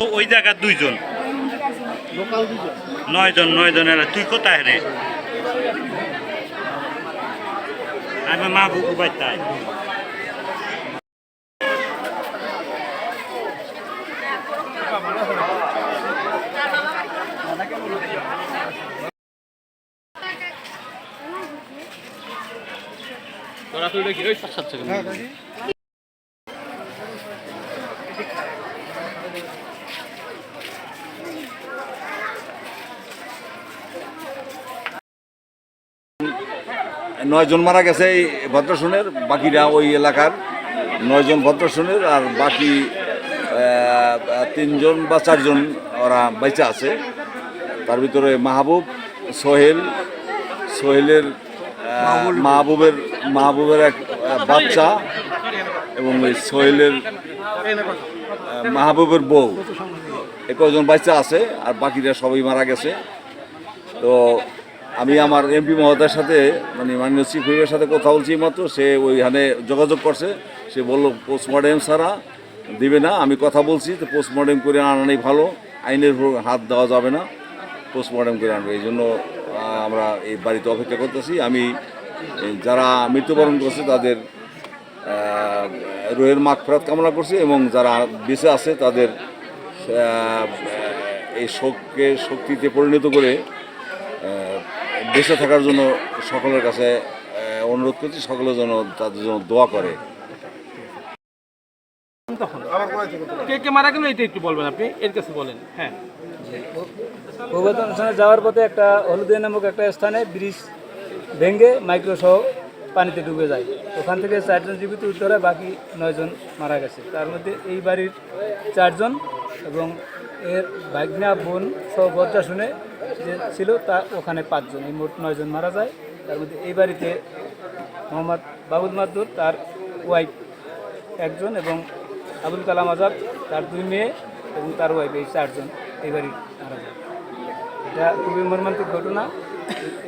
ওই জায়গার দুইজন? নয় জন নয় জন এরা তুই কোথায় রে? আমি মা বুকু বাচ্চায় নয়জন মারা গেছে এই ভদ্রাসনের বাকিরা ওই এলাকার নয়জন ভদ্রাসনের আর বাকি তিনজন বা চারজন ওরা বেঁচে আছে। তার ভিতরে মাহবুব সোহেল সোহেলের মাহবুবের মাহবুবের এক বাচ্চা এবং ওই সোহেলের মাহবুবের বউ। এ কজন বাচ্চা আছে আর বাকিরা সবাই মারা গেছে। তো আমি আমার এমপি মহোদয়ের সাথে মানে মাননীয় চিফ হুইপের সাথে কথা বলছি মাত্র সে ওইখানে যোগাযোগ করছে। সে বলল পোস্টমর্টেম ছাড়া দিবে না। আমি কথা বলছি, তো পোস্টমর্টেম করে আনানোই ভালো। আইনের হাত দেওয়া যাবে না। পোস্টমর্টেম করে আনবে। এই জন্য আমরা এই বাড়িতে অপেক্ষা করতেছি। আমি যারা মৃত্যুবরণ করছে তাদের রোহের মাঠ ফেরত কামনা করছি এবং যারা বেঁচে আছে তাদের এই শোককে শক্তিতে পরিণত করে বেঁচে থাকার জন্য সকলের কাছে অনুরোধ করছি সকলের জন্য তাদের জন্য দোয়া করে। কে কে মারা গেল এটা একটু বলবেন আপনি এর কাছে বলেন হ্যাঁ। যাওয়ার পথে একটা হলুদিয়া নামক একটা স্থানে ব্রিজ ভেঙে মাইক্রো সহ পানিতে ডুবে যায়। ওখান থেকে চারজন জীবিত উদ্ধার হয় বাকি নয়জন মারা গেছে। তার মধ্যে এই বাড়ির চারজন এবং এর ভাগ্না, বোন সহ বজ্রা শুনে যে ছিল, তা ওখানে পাঁচজন। এই মোট নয়জন মারা যায়। তার মধ্যে এই বাড়িতে মোহাম্মদ বাবুল মাদুর তার ওয়াইফ একজন এবং আবুল কালাম আজাদ, তার দুই মেয়ে এবং তার ওয়াইফ এই চারজন এই বাড়ির মারা যায়। এটা খুবই মর্মান্তিক ঘটনা।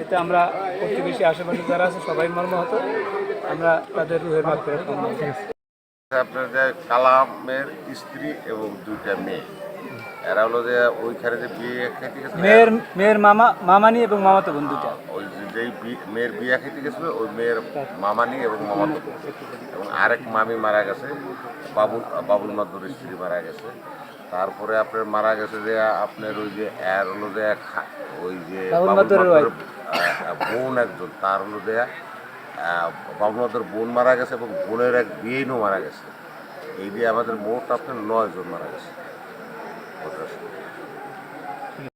এতে আমরা প্রতিবেশী আশেপাশে যারা আছে সবাই মর্মাহত। আমরা তাদের রুহের মাত্র। আপনার যে কালামের স্ত্রী এবং দুইটা মেয়ে এরা হলো যে ওইখানে যে বিয়ে মেয়ের মেয়ের মামা মামানি এবং মামাতো বন্ধুটা দুটা যেই মেয়ের বিয়া খেতে গেছিল ওই মেয়ের মামানি এবং মামাতো। এবং আরেক মামি মারা গেছে বাবুল বাবুল মাদুর স্ত্রী মারা গেছে। তারপরে আপনার মারা গেছে যে আপনার ওই যে এর হলো যে ওই যে বোন একজন তার হলো যে বাবুল মাদুর বোন মারা গেছে এবং বোনের এক বিয়েনও মারা গেছে। এই দিয়ে আমাদের মোট আপনার নয় জন মারা গেছে।